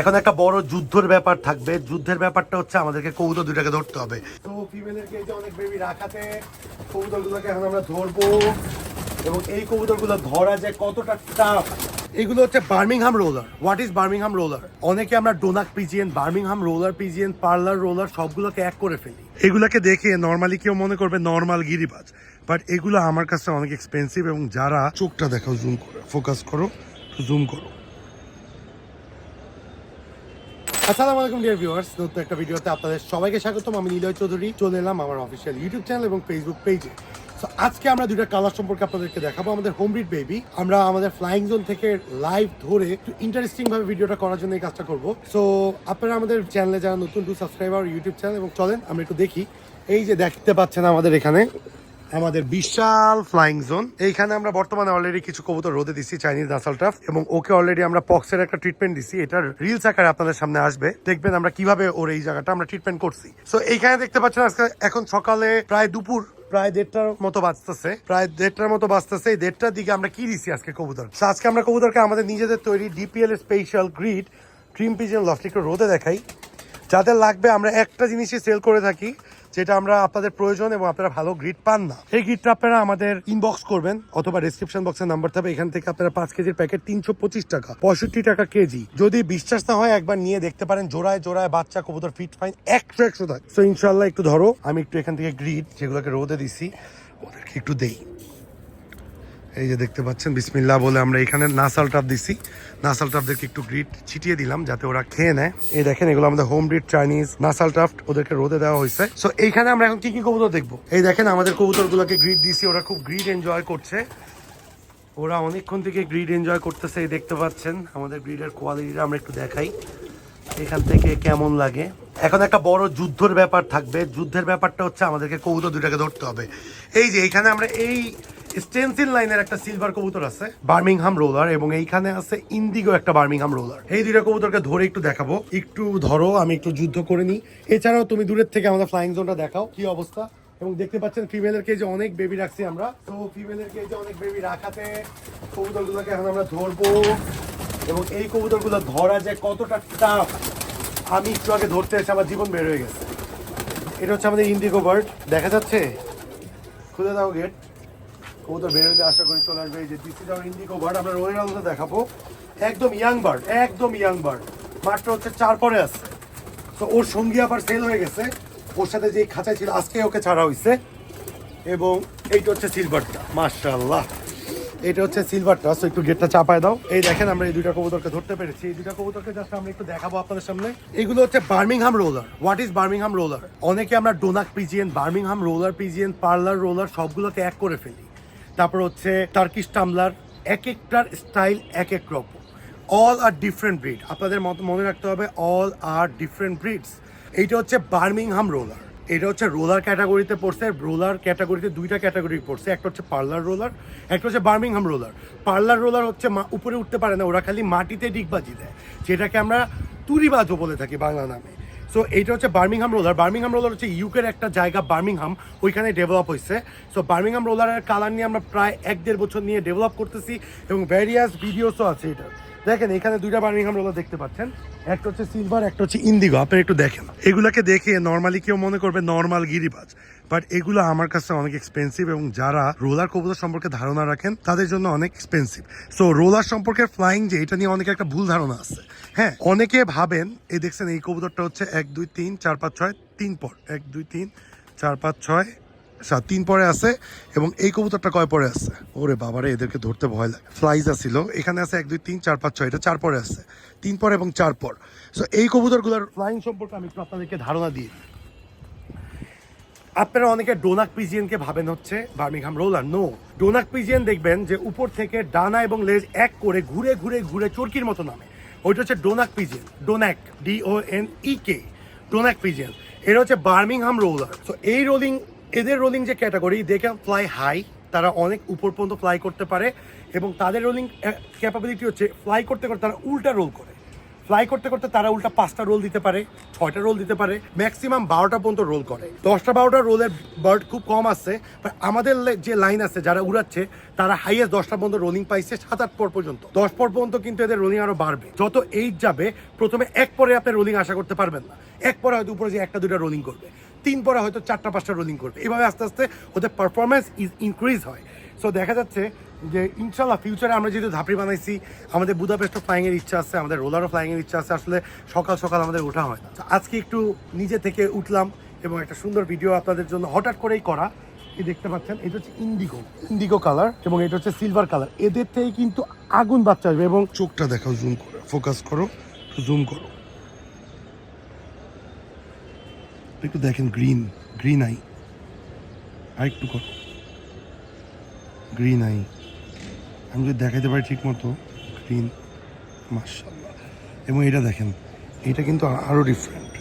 এখন একটা বড় যুদ্ধের ব্যাপার থাকবে। যুদ্ধের ব্যাপারটা হচ্ছে আমাদেরকে কবুতর দুটাকে ধরতে হবে। তো ফিমেলের কেজে অনেক বেবি রাখাতে কবুতরগুলোকে এখন আমরা ধরবো। এবং এই কবুতরগুলো ধরা যে কতটা টাফ এগুলো হচ্ছে Birmingham roller what is Birmingham roller অনেকে আমরা Donek pigeon Birmingham roller pigeon parlour roller সবগুলোকে এক করে ফেলি। এগুলোকে দেখে নর্মালি কেউ মনে করবে নর্মাল গিরিবাজ। বাট এগুলো আমার কাছে অনেক এক্সপেন্সিভ এবং যারা চোখটা দেখাও জুম করে ফোকাস করো জুম করো। আসসালামু আলাইকুম ডিয়ার ভিউয়ার্স নতুন একটা ভিডিওতে আপনাদের সবাইকে স্বাগতম। আমি নিলয় চৌধুরী। চলে এলাম আমার অফিসিয়াল ইউটিউব চ্যানেল এবং ফেসবুক পেজে সো আজকে আমরা দুইটা কালার সম্পর্কে আপনাদেরকে দেখাবো। আমাদের হোম ব্রিড বেবি আমরা আমাদের ফ্লাইং জোন থেকে লাইভ ধরে একটু ইন্টারেস্টিং ভাবে ভিডিওটা করার জন্য এই কাজটা করব। সো আপনারা আমাদের চ্যানেলে যারা নতুন টু সাবস্ক্রাইবার ইউটিউব চ্যানেল এবং চলেন, আমরা একটু দেখি। এই যে দেখতে পাচ্ছেন আমাদের এখানে। আমাদের বিশাল ফ্লাইং জোন এইখানে আমরা বর্তমানে অলরেডি কিছু কবুতর রোদে দিচ্ছি চাইনিজ নাসাল টাফ এবং ওকে অলরেডি আমরা পক্সের একটা ট্রিটমেন্ট দিচ্ছি এটার রিলস আকারে আপনাদের সামনে আসবে। দেখবেন আমরা কীভাবে ওর এই জায়গাটা আমরা ট্রিটমেন্ট করছি। সো এইখানে দেখতে পাচ্ছেন আজকে এখন সকালে প্রায় দুপুর, প্রায় দেড়টার মতো বাঁচতেছে প্রায় দেড়টার মতো বাঁচতেছে এই দেড়টার দিকে আমরা কি দিচ্ছি আজকে কবুতর? আজকে আমরা কবুতরকে আমাদের নিজেদের তৈরি DPL special grit cream pigeon lofty একটু রোদে দেখাই। যাদের লাগবে আমরা একটা জিনিসই সেল করে থাকি। যেটা আমরা আপনাদের প্রয়োজন এবং আপনারা ভালো গ্রিড পান না। এই গ্রিডটা আপনারা আমাদের ইনবক্স করবেন অথবা ডিসক্রিপশন বক্সের নাম্বার থাকবে। এখান থেকে আপনারা পাঁচ কেজির প্যাকেট তিনশো পঁচিশ টাকা, পঁয়ষট্টি টাকা কেজি। যদি বিশ্বাস না হয় একবার নিয়ে দেখতে পারেন, জোড়ায় জোড়ায় বাচ্চা, কবুতর ফিট ফাইন একশো একশো থাকে তো ইনশাল্লাহ একটু ধরো, আমি একটু এখান থেকে গ্রিড যেগুলোকে রোদে দিছি, ওদেরকে একটু দেই। এই যে দেখতে পাচ্ছেন, বিসমিল্লাহ বলে আমরা এখানে নাসাল টাপ দিছি। নাসাল টাপদেরকে একটু গ্রিড ছিটিয়ে দিলাম যাতে ওরা খেয়ে নেয়। এই দেখেন, এগুলো আমাদের home breed Chinese nasal tuft ওদেরকে রোদে দেওয়া হয়েছে। সো এইখানে আমরা এখন কি কি কবুতর দেখব? এই দেখেন, আমাদের কবুতরগুলোকে গ্রিড দিছি, ওরা খুব গ্রিড এনজয় করছে। ওরা অনেকক্ষণ থেকে গ্রিড এনজয় করতেছে, এই দেখতে পাচ্ছেন, আমাদের গ্রিডের কোয়ালিটিটা আমরা একটু দেখাই। এখান থেকে কেমন লাগে। এখন একটা বড় যুদ্ধের ব্যাপার থাকবে। যুদ্ধের ব্যাপারটা হচ্ছে, আমাদেরকে কবুতর দুটাকে ধরতে হবে। এই যে, এখানে আমরা এই স্টেনসিল লাইনের একটা সিলভার কবুতর আছে বার্মিংহাম রোলার এবং এইখানে আছে ইন্ডিগো একটা বার্মিংহাম রোলার এই দুইটা কবুতরকে ধরে একটু দেখাবো। একটু ধরো, আমি একটু যুদ্ধ করে নিই। এছাড়াও তুমি দূরের থেকে আমাদের ফ্লাইং জোনটা দেখাও, কি অবস্থা? এবং দেখতে পাচ্ছেন ফিমেলের কেজে অনেক বেবি রাখছি আমরা। তো ফিমেলের কেজে অনেক বেবি রাখাতে কবুতরগুলোকে এখন আমরা ধরবো। এবং এই কবুতরগুলো ধরা যে কতটা টাফ আমি একটু আগে ধরতে এসে আমার জীবন বের হয়ে গেছে। এটা হচ্ছে আমাদের ইন্ডিগো বার্ড দেখা যাচ্ছে? খুলে দাও গেট কবুতর বের হলে আশা করি চলে আসবে। এই যে this is our indigo bird আমরা রোয়ের দেখাবো। একদম ইয়াং বার্ড, একদম ইয়াং বার্ড। মাত্র হচ্ছে চার পরে আছে। তো ওর সঙ্গী আবার সেল হয়ে গেছে। ওর সাথে যে খাঁচায় ছিল, আজকে ওকে ছাড়া হয়েছে এবং এইটা হচ্ছে সিলভারটা মার্শাল্লাহ এটা হচ্ছে সিলভারটা সো একটু গেটটা চাপায় দাও। এই দেখেন, আমরা এই দুইটা কবুতরকে ধরতে পেরেছি। এই দুইটা কবুতরকে জাস্ট আমরা একটু দেখাবো আপনাদের সামনে। এগুলো হচ্ছে Birmingham roller what is Birmingham roller অনেকে আমরা Donek pigeon Birmingham roller pigeon parlour roller সবগুলোকে এক করে ফেলি। তারপর হচ্ছে টার্কিশ টামলার এক একটার স্টাইল এক এক রকম। অল আর ডিফারেন্ট ব্রিড আপনাদের মত মনে রাখতে হবে অল আর ডিফারেন্ট ব্রিডস এইটা হচ্ছে বার্মিংহাম রোলার এটা হচ্ছে রোলার ক্যাটাগরিতে পড়ছে রোলার ক্যাটাগরিতে দুইটা ক্যাটাগরি পড়ছে। একটা হচ্ছে পার্লার রোলার একটা হচ্ছে বার্মিংহাম রোলার পার্লার রোলার হচ্ছে উপরে উঠতে পারে না, ওরা খালি মাটিতে ডিগবাজি দেয়, যেটাকে আমরা তুরিবাজও বলে থাকি বাংলা নামে। সো এইটা হচ্ছে বার্মিংহাম রোলার বার্মিংহাম রোলার হচ্ছে ইউকের একটা জায়গা বার্মিংহাম ওইখানে ডেভেলপ হয়েছে। সো বার্মিংহাম রোলারের কালার নিয়ে আমরা প্রায় এক দেড় বছর নিয়ে ডেভেলপ করতেছি এবং ভ্যারিয়াস ভিডিওসও আছে এটা দেখেন, এখানে দুইটা বার্মিংহাম রোলার দেখতে পাচ্ছেন। একটা হচ্ছে সিলভার একটা হচ্ছে ইন্দিগো আপনি একটু দেখেন। এগুলাকে দেখে নর্মালি কেউ মনে করবে নর্মাল গিরিবাজ। বাট এগুলো আমার কাছে অনেক এক্সপেন্সিভ এবং যারা রোলার কবুতর সম্পর্কে ধারণা রাখেন, তাদের জন্য অনেক এক্সপেন্সিভ সো রোলার সম্পর্কে ফ্লাইং যে, এটা নিয়ে অনেকে একটা ভুল ধারণা আছে। হ্যাঁ অনেকে ভাবেন, এই দেখছেন, এই কবুতরটা হচ্ছে এক, দুই, তিন, চার, পাঁচ, ছয়, তিন পর। এক, দুই, তিন, চার, পাঁচ, ছয়, সাত, তিন পরে আছে এবং এই কবুতরটা কয় পরে আছে? ওরে বাবারে, এদেরকে ধরতে ভয় লাগে। ফ্লাইজা ছিল এখানে আছে এক, দুই, তিন, চার, পাঁচ, ছয়, এটা চার পরে আছে। তিন পর এবং চার পর। সো এই কবুতরগুলোর ফ্লাইং সম্পর্কে আমি আপনাদেরকে ধারণা দিই। আপনারা অনেকে ডোনাক পিজিয়ানকে ভাবেন হচ্ছে, Birmingham roller. No Donek pigeon দেখবেন যে উপর থেকে ডানা এবং লেজ এক করে ঘুরে ঘুরে ঘুরে চরকির মতো নামে। ওইটা হচ্ছে Donek pigeon. Donek D O N E K Donek pigeon. এটা হচ্ছে বার্মিংহাম রোলার। তো এই রোলিং এদের রোলিং যে category they can fly high তারা অনেক উপর পর্যন্ত ফ্লাই করতে পারে এবং তাদের রোলিং ক্যাপাবিলিটি হচ্ছে ফ্লাই করতে করতে তারা উল্টা রোল করে। ফ্লাই করতে করতে তারা উল্টা পাঁচটা রোল দিতে পারে, ছয়টা রোল দিতে পারে ম্যাক্সিমাম বারোটা পর্যন্ত রোল করে। দশটা, বারোটা রোলের বার্ড খুব কম But আমাদের যে লাইন আছে, যারা উড়াচ্ছে, তারা হাইয়েস্ট দশটা পর্যন্ত রোলিং পাইছে সাত, আট পর পর্যন্ত। দশ পর পর্যন্ত কিন্তু এদের রোলিং আরও বাড়বে। যত এইট যাবে, প্রথমে এক পরে আপনি রোলিং আশা করতে পারবেন না। এক পরে হয়তো উপরে যে একটা, দুইটা রোলিং করবে। তিন পরে হয়তো চারটা, পাঁচটা রোলিং করবে। এভাবে আস্তে আস্তে ওদের পারফরমেন্স ইজ ইনক্রিজ হয়। সো দেখা যাচ্ছে যে ইনশাল্লাহ ফিউচারে আমরা যেহেতু ধাপড়ি বানাইছি, আমাদের বুদাপেস্টও ফ্লাইং এর ইচ্ছা আছে, আমাদের রোলারও ফ্লাইং এর ইচ্ছা আছে, আসলে সকাল সকাল আমাদের ওঠা হয় না। আজকে একটু নিজে থেকে উঠলাম এবং একটা সুন্দর ভিডিও আপনাদের জন্য হঠাৎ করেই করা। এই দেখতে পাচ্ছেন, এটা হচ্ছে ইন্ডিগো ইন্ডিগো কালার এবং এটা হচ্ছে সিলভার কালার এদের থেকে কিন্তু আগুন বাচ্চা আসবে এবং চোখটা দেখাও জুম করো ফোকাস করো জুম করো। একটু দেখেন গ্রিন গ্রিন আই আর একটু করো। গ্রিন আই আমি যদি দেখাইতে পারি ঠিক মতো গ্রিন মার্শাল্লাহ এবং এটা দেখেন, এটা কিন্তু আরও ডিফারেন্ট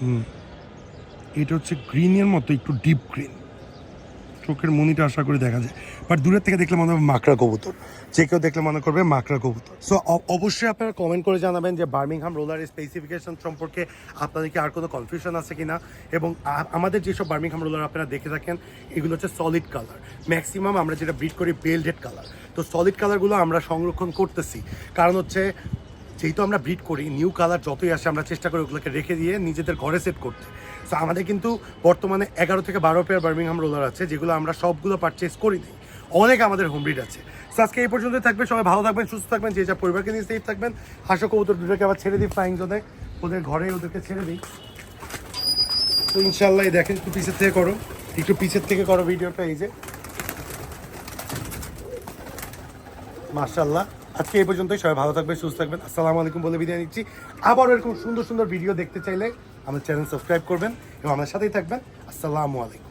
হুম, এটা হচ্ছে গ্রিনের মতো, একটু ডিপ গ্রিন চোখের মনিটা আশা করে দেখা যায়। বাট দূরের থেকে দেখলে মনে হবে মাকড়া কবুতর। যে কেউ দেখলে মনে করবে মাকড়া কবুতর। সো অবশ্যই আপনারা কমেন্ট করে জানাবেন যে বার্মিংহাম রোলার স্পেসিফিকেশন সম্পর্কে আপনাদের কি আর কোনো কনফিউশন আছে কি না এবং আমাদের যেসব বার্মিংহাম রোলার আপনারা দেখে থাকেন, এগুলো হচ্ছে সলিড কালার ম্যাক্সিমাম আমরা যেটা ব্রিড করি বেলডেড কালার তো সলিড কালারগুলো আমরা সংরক্ষণ করতেছি। কারণ হচ্ছে যেহেতু আমরা ব্রিড করি নিউ কালার যতই আসে আমরা চেষ্টা করি ওগুলোকে রেখে দিয়ে নিজেদের ঘরে সেট করতে। সো আমাদের কিন্তু বর্তমানে এগারো থেকে বারো পেয়ার বার্মিংহাম রোলার আছে, যেগুলো আমরা সবগুলো পারচেস করি দিই অনেক আমাদের হোম ব্রিড আছে। সো আজকে এই পর্যন্ত থাকবে। সবাই ভালো থাকবেন, সুস্থ থাকবেন, যে যা পরিবারকে নিয়ে সেফ থাকবেন। হাসো কবুতর দুটোকে আবার ছেড়ে দিই ফ্লাইং জোনে ওদের ঘরে ওদেরকে ছেড়ে দিই। তো ইনশাল্লাহ দেখেন একটু পিছের থেকে করো। একটু পিছের থেকে করো ভিডিওটা, এই যে। মার্শাল্লাহ আজকে এই পর্যন্তই, সবাই ভালো থাকবে সুস্থ থাকবেন। আসসালামু আলাইকুম বলে বিদায় নিচ্ছি। আবারও এরকম সুন্দর সুন্দর ভিডিও দেখতে চাইলে আমাদের চ্যানেল সাবস্ক্রাইব করবেন এবং আমাদের সাথেই থাকবেন। আসসালামু আলাইকুম।